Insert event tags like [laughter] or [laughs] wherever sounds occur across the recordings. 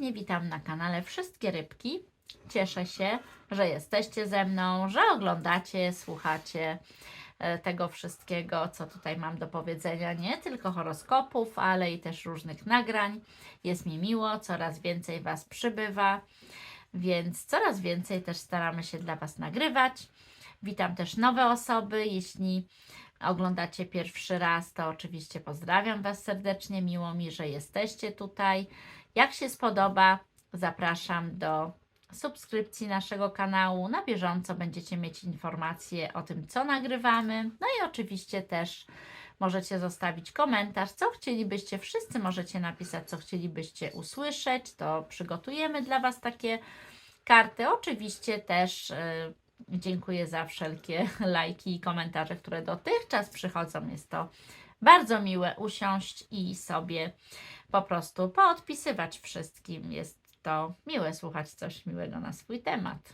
Serdecznie, witam na kanale Wszystkie Rybki. Cieszę się, że jesteście ze mną, że oglądacie, słuchacie e, tego wszystkiego, co tutaj mam do powiedzenia. Nie tylko horoskopów, ale i też różnych nagrań. Jest mi miło, coraz więcej Was przybywa, więc coraz więcej też staramy się dla Was nagrywać. Witam też nowe osoby. Jeśli oglądacie pierwszy raz, to oczywiście pozdrawiam Was serdecznie. Miło mi, że jesteście tutaj. Jak się spodoba, zapraszam do subskrypcji naszego kanału. Na bieżąco będziecie mieć informacje o tym, co nagrywamy. No i oczywiście też możecie zostawić komentarz, co chcielibyście. Wszyscy możecie napisać, co chcielibyście usłyszeć. To przygotujemy dla Was takie karty. Oczywiście też. y, Dziękuję za wszelkie [laughs] lajki i komentarze, które dotychczas przychodzą. Jest to bardzo miłe usiąść i sobie po prostu poodpisywać wszystkim. Jest to miłe słuchać coś miłego na swój temat.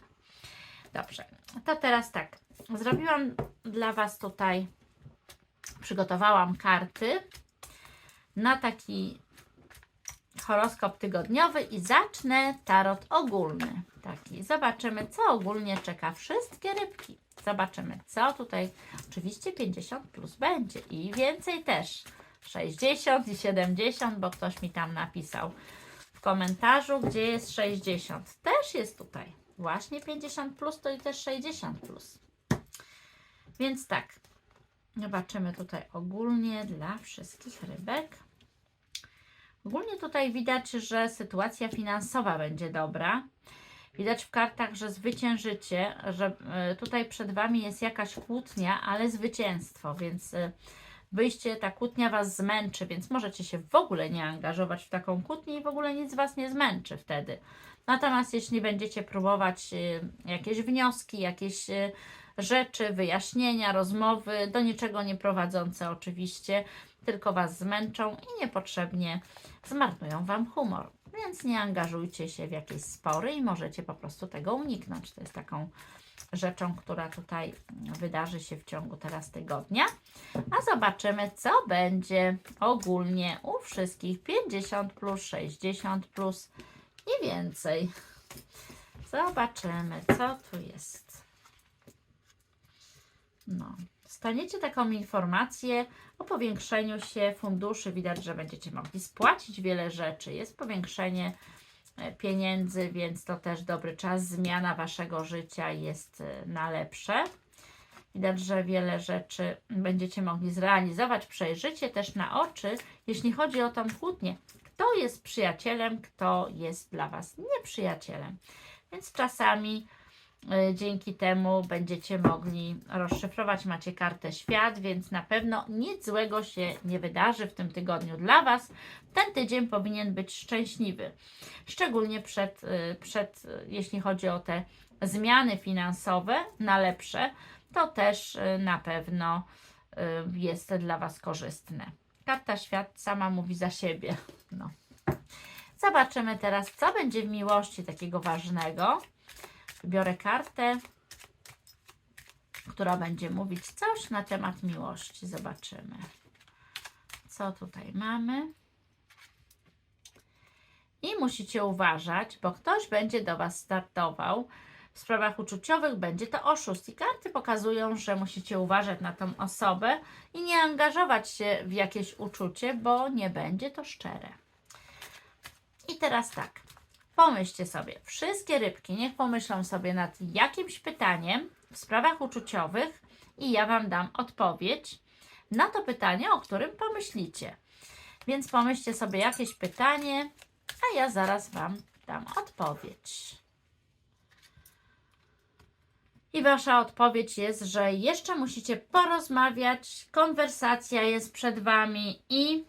Dobrze, to teraz tak. Zrobiłam dla Was tutaj, przygotowałam karty na taki horoskop tygodniowy i zacznę tarot ogólny. Taki. Zobaczymy, co ogólnie czeka wszystkie rybki. Zobaczymy, co tutaj. Oczywiście 50 plus będzie i więcej też. 60 i 70, bo ktoś mi tam napisał w komentarzu, gdzie jest 60. Też jest tutaj. Właśnie 50 plus to i też 60 plus. Więc tak. Zobaczymy tutaj ogólnie dla wszystkich rybek. Ogólnie tutaj widać, że sytuacja finansowa będzie dobra. Widać w kartach, że zwyciężycie, że e, tutaj przed Wami jest jakaś kłótnia, ale zwycięstwo, więc e, wyjście, ta kłótnia Was zmęczy, więc możecie się w ogóle nie angażować w taką kłótnię i w ogóle nic Was nie zmęczy wtedy. Natomiast jeśli będziecie próbować e, jakieś wnioski, jakieś rzeczy, wyjaśnienia, rozmowy, do niczego nie prowadzące oczywiście, tylko Was zmęczą i niepotrzebnie zmarnują Wam humor. Więc nie angażujcie się w jakieś spory i możecie po prostu tego uniknąć. To jest taką rzeczą, która tutaj wydarzy się w ciągu teraz tygodnia. A zobaczymy, co będzie ogólnie u wszystkich 50 plus, 60 plus i więcej. Zobaczymy, co tu jest. No, staniecie taką informację o powiększeniu się funduszy. Widać, że będziecie mogli spłacić wiele rzeczy. Jest powiększenie e, pieniędzy, więc to też dobry czas. Zmiana waszego życia jest e, na lepsze. Widać, że wiele rzeczy będziecie mogli zrealizować. Przejrzycie też na oczy, jeśli chodzi o tą kłótnię. Kto jest przyjacielem, kto jest dla Was nieprzyjacielem. Więc czasami dzięki temu będziecie mogli rozszyfrować. Macie kartę świat, więc na pewno nic złego się nie wydarzy w tym tygodniu dla Was. Ten tydzień powinien być szczęśliwy, szczególnie przed, y, przed y, jeśli chodzi o te zmiany finansowe na lepsze, to też y, na pewno y, jest dla Was korzystne. Karta świat sama mówi za siebie. No. Zobaczymy teraz, co będzie w miłości takiego ważnego. Biorę kartę, która będzie mówić coś na temat miłości. Zobaczymy, co tutaj mamy. I musicie uważać, bo ktoś będzie do Was startował. W sprawach uczuciowych będzie to oszust. I karty pokazują, że musicie uważać na tą osobę i nie angażować się w jakieś uczucie, bo nie będzie to szczere. I teraz tak, pomyślcie sobie, wszystkie rybki niech pomyślą sobie nad jakimś pytaniem w sprawach uczuciowych i ja Wam dam odpowiedź na to pytanie, o którym pomyślicie. Więc pomyślcie sobie jakieś pytanie, a ja zaraz Wam dam odpowiedź. I Wasza odpowiedź jest, że jeszcze musicie porozmawiać, konwersacja jest przed Wami i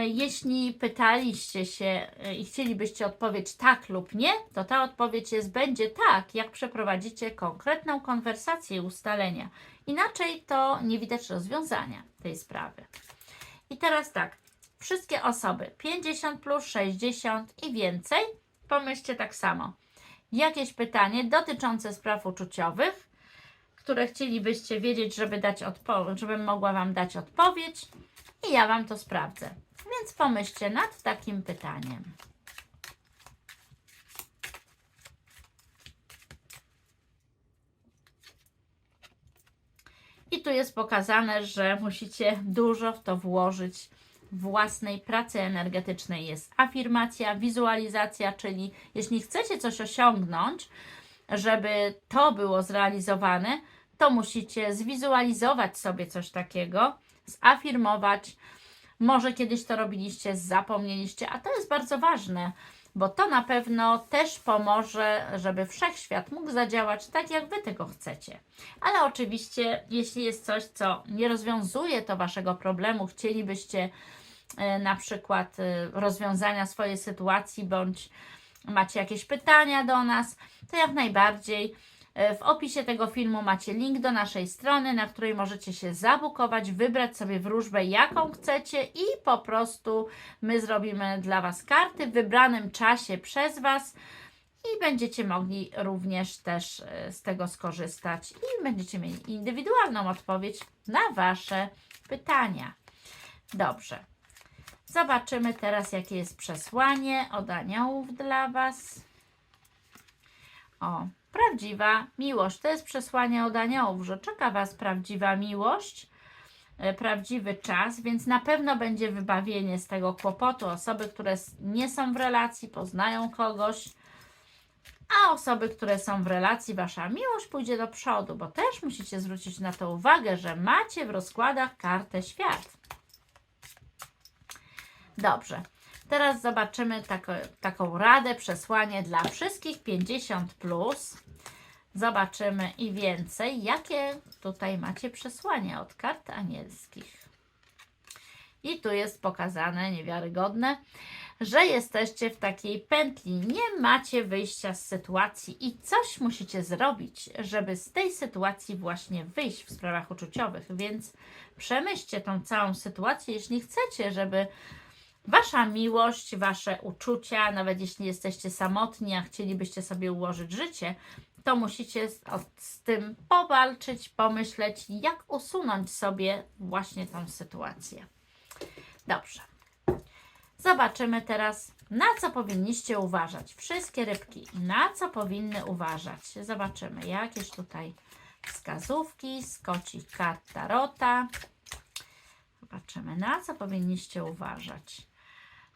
jeśli pytaliście się e, i chcielibyście odpowiedź tak lub nie, to ta odpowiedź jest będzie tak, jak przeprowadzicie konkretną konwersację ustalenia. Inaczej to nie widać rozwiązania tej sprawy. I teraz tak, wszystkie osoby 50 plus 60 i więcej, pomyślcie tak samo. Jakieś pytanie dotyczące spraw uczuciowych, które chcielibyście wiedzieć, żeby dać odpo- żebym mogła Wam dać odpowiedź i ja Wam to sprawdzę. Więc pomyślcie nad takim pytaniem. I tu jest pokazane, że musicie dużo w to włożyć własnej pracy energetycznej. Jest afirmacja, wizualizacja, czyli jeśli chcecie coś osiągnąć, żeby to było zrealizowane, to musicie zwizualizować sobie coś takiego, zafirmować. Może kiedyś to robiliście, zapomnieliście, a to jest bardzo ważne, bo to na pewno też pomoże, żeby wszechświat mógł zadziałać tak, jak Wy tego chcecie. Ale oczywiście, jeśli jest coś, co nie rozwiązuje to Waszego problemu, chcielibyście e, na przykład e, rozwiązania swojej sytuacji, bądź macie jakieś pytania do nas, to jak najbardziej w opisie tego filmu macie link do naszej strony, na której możecie się zabukować, wybrać sobie wróżbę, jaką chcecie i po prostu my zrobimy dla Was karty w wybranym czasie przez Was i będziecie mogli również też e, z tego skorzystać i będziecie mieli indywidualną odpowiedź na Wasze pytania. Dobrze. Zobaczymy teraz, jakie jest przesłanie od aniołów dla Was. O, prawdziwa miłość. To jest przesłanie od aniołów, że czeka Was prawdziwa miłość, e, prawdziwy czas, więc na pewno będzie wybawienie z tego kłopotu. Osoby, które nie są w relacji, poznają kogoś, a osoby, które są w relacji, Wasza miłość pójdzie do przodu, bo też musicie zwrócić na to uwagę, że macie w rozkładach kartę świat. Dobrze. Teraz zobaczymy tako, taką radę, przesłanie dla wszystkich 50. Plus. Zobaczymy i więcej, jakie tutaj macie przesłanie od kart anielskich. I tu jest pokazane niewiarygodne, że jesteście w takiej pętli, nie macie wyjścia z sytuacji i coś musicie zrobić, żeby z tej sytuacji właśnie wyjść w sprawach uczuciowych. Więc przemyślcie tą całą sytuację, jeśli chcecie, żeby Wasza miłość, Wasze uczucia, nawet jeśli jesteście samotni, a chcielibyście sobie ułożyć życie, to musicie z, z tym powalczyć, pomyśleć, jak usunąć sobie właśnie tą sytuację. Dobrze. Zobaczymy teraz, na co powinniście uważać. Wszystkie rybki, na co powinny uważać. Zobaczymy jakieś tutaj wskazówki z kocich kart Tarota. Zobaczymy, na co powinniście uważać.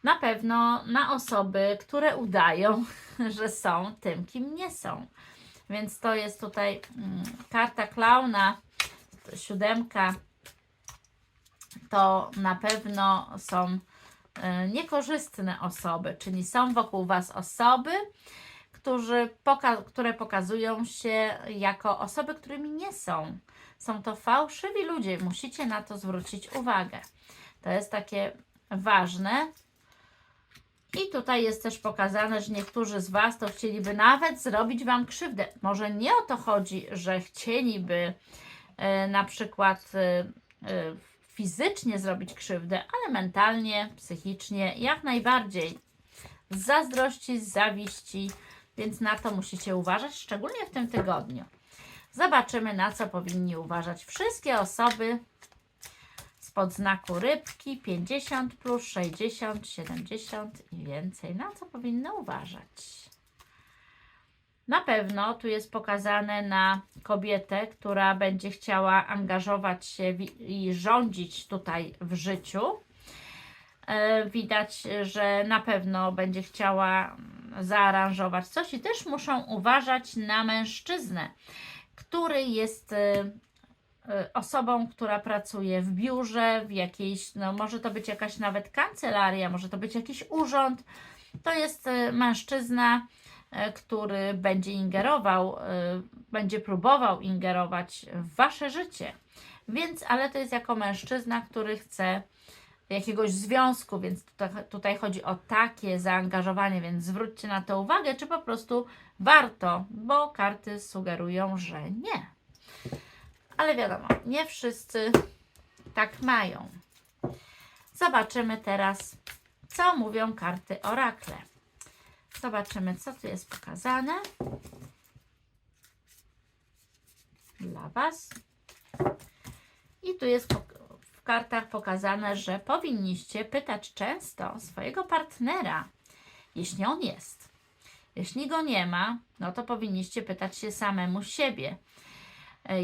Na pewno na osoby, które udają, [laughs] że są tym, kim nie są. Więc to jest tutaj mm, karta klauna, siódemka. To na pewno są e, niekorzystne osoby, czyli są wokół Was osoby, którzy poka- które pokazują się jako osoby, którymi nie są. Są to fałszywi ludzie, musicie na to zwrócić uwagę. To jest takie ważne. I tutaj jest też pokazane, że niektórzy z Was to chcieliby nawet zrobić Wam krzywdę. Może nie o to chodzi, że chcieliby e, na przykład e, e, fizycznie zrobić krzywdę, ale mentalnie, psychicznie, jak najbardziej. Z zazdrości, z zawiści, więc na to musicie uważać, szczególnie w tym tygodniu. Zobaczymy, na co powinni uważać wszystkie osoby spod znaku rybki 50 plus 60, 70 i więcej. Na co powinny uważać? Na pewno tu jest pokazane na kobietę, która będzie chciała angażować się i rządzić tutaj w życiu. E, Widać, że na pewno będzie chciała mm, zaaranżować coś i też muszą uważać na mężczyznę, który jest y, osobą, która pracuje w biurze, w jakiejś, no może to być jakaś nawet kancelaria, może to być jakiś urząd. To jest y, mężczyzna, y, który będzie ingerował, y, będzie próbował ingerować w wasze życie. Więc, ale to jest jako mężczyzna, który chce jakiegoś związku, więc tutaj chodzi o takie zaangażowanie, więc zwróćcie na to uwagę, czy po prostu warto, bo karty sugerują, że nie. Ale wiadomo, nie wszyscy tak mają. Zobaczymy teraz, co mówią karty orakle. Zobaczymy, co tu jest pokazane dla Was. I tu jest w kartach pokazane, że powinniście pytać często swojego partnera, jeśli on jest. Jeśli go nie ma, no to powinniście pytać się samemu siebie,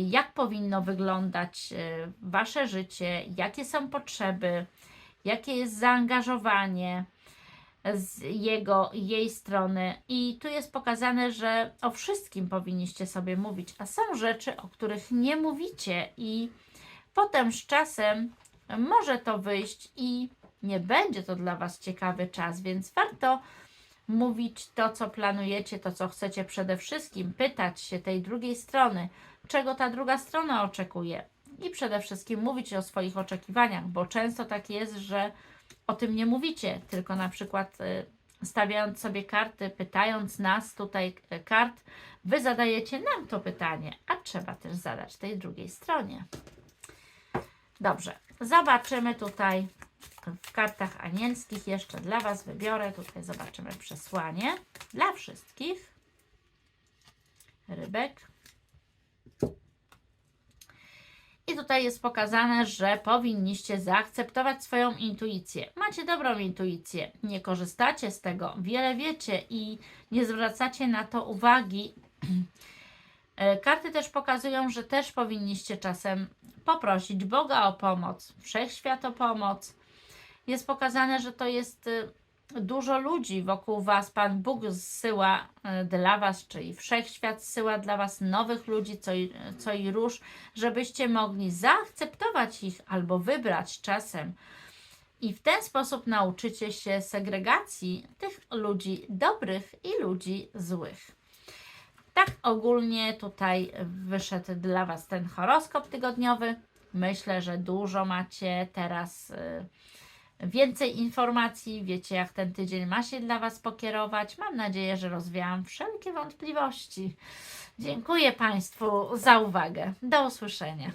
jak powinno wyglądać e, wasze życie, jakie są potrzeby, jakie jest zaangażowanie z jego, jej strony. I tu jest pokazane, że o wszystkim powinniście sobie mówić, a są rzeczy, o których nie mówicie, i potem z czasem może to wyjść i nie będzie to dla Was ciekawy czas, więc warto mówić to, co planujecie, to, co chcecie przede wszystkim, pytać się tej drugiej strony, czego ta druga strona oczekuje. I przede wszystkim mówić o swoich oczekiwaniach, bo często tak jest, że o tym nie mówicie, tylko na przykład y, stawiając sobie karty, pytając nas tutaj y, kart, wy zadajecie nam to pytanie, a trzeba też zadać tej drugiej stronie. Dobrze, zobaczymy tutaj w kartach anielskich jeszcze dla Was wybiorę. Tutaj zobaczymy przesłanie dla wszystkich. Rybek. I tutaj jest pokazane, że powinniście zaakceptować swoją intuicję. Macie dobrą intuicję, nie korzystacie z tego, wiele wiecie i nie zwracacie na to uwagi. [clears throat] E, Karty też pokazują, że też powinniście czasem poprosić Boga o pomoc, wszechświat o pomoc. Jest pokazane, że to jest y, dużo ludzi wokół Was. Pan Bóg zsyła y, dla Was, czyli wszechświat zsyła dla Was nowych ludzi, co i, co i róż, żebyście mogli zaakceptować ich albo wybrać czasem. I w ten sposób nauczycie się segregacji tych ludzi dobrych i ludzi złych. Tak ogólnie tutaj wyszedł dla Was ten horoskop tygodniowy. Myślę, że dużo macie teraz y, więcej informacji. Wiecie, jak ten tydzień ma się dla Was pokierować. Mam nadzieję, że rozwiałam wszelkie wątpliwości. Dziękuję Państwu za uwagę. Do usłyszenia.